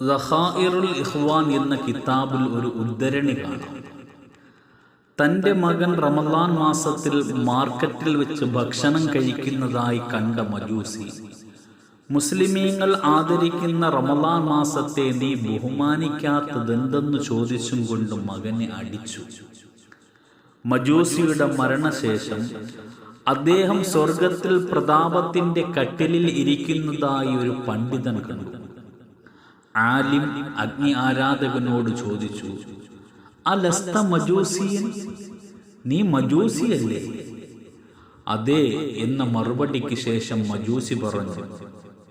ദഹാഇറുൽ ഇഹ്വാൻ എന്ന കിതാബിൽ ഒരു ഉദ്ധരണി കാണാം. തന്റെ മകൻ റമദാൻ മാസത്തിൽ മാർക്കറ്റിൽ വെച്ച് ഭക്ഷണം കഴിക്കുന്നതായി കണ്ട മജൂസി മുസ്ലിമീങ്ങൾ ആദരിക്കുന്ന റമദാൻ മാസത്തെ നീ ബഹുമാനിക്കാത്തതെന്തെന്ന് ചോദിച്ചും കൊണ്ട് മകനെ അടിച്ചു. മജൂസിയുടെ മരണശേഷം അദ്ദേഹം സ്വർഗത്തിൽ പ്രതാപത്തിന്റെ കട്ടിലിൽ ഇരിക്കുന്നതായി ഒരു പണ്ഡിതൻ കണ്ടു. ആലിം അഗ്നി ആരാധകനോട് ചോദിച്ചു അലസ്ത മജൂസിയൻ? നീ മജൂസിയല്ലേ? അതെ എന്ന മറുപടിക്ക് ശേഷം മജൂസി പറഞ്ഞു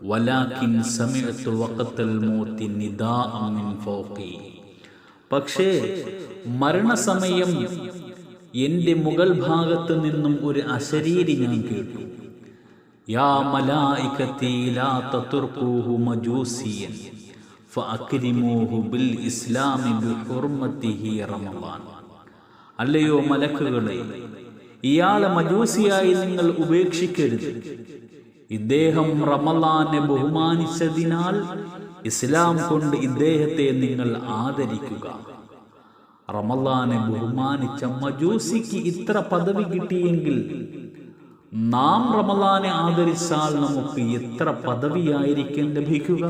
വലാക്കിൻ സമയത്ത് വക്കത്തൽ മൂത്തി നിദാഅ മിൻ ഫൗഖി. പക്ഷേ മരണസമയം എന്റെ മുകൾ ഭാഗത്ത് നിന്നും ഒരു അശരീരി ഞാൻ കേട്ടു. യാ മലായികത്തി ലാ തത്തുർക്കൂഹു മജൂസിയൻ. ബിൽ ഇസ്ലാമി അല്ലയോ മലക്കുകളെ ഇയാളെ മജൂസിയായി നിങ്ങൾ ഉപേക്ഷിക്കരുത്. ഇദ്ദേഹം റമലാനെ ബഹുമാനിച്ചതിനാൽ ഇസ്ലാം കൊണ്ട് ഇദ്ദേഹത്തെ നിങ്ങൾ ആദരിക്കുക. റമലാനെ ബഹുമാനിച്ച മജൂസിക്ക് ഇത്ര പദവി കിട്ടിയെങ്കിൽ നാം റമലാനെ ആദരിച്ചാൽ നമുക്ക് എത്ര പദവിയായിരിക്കും ലഭിക്കുക?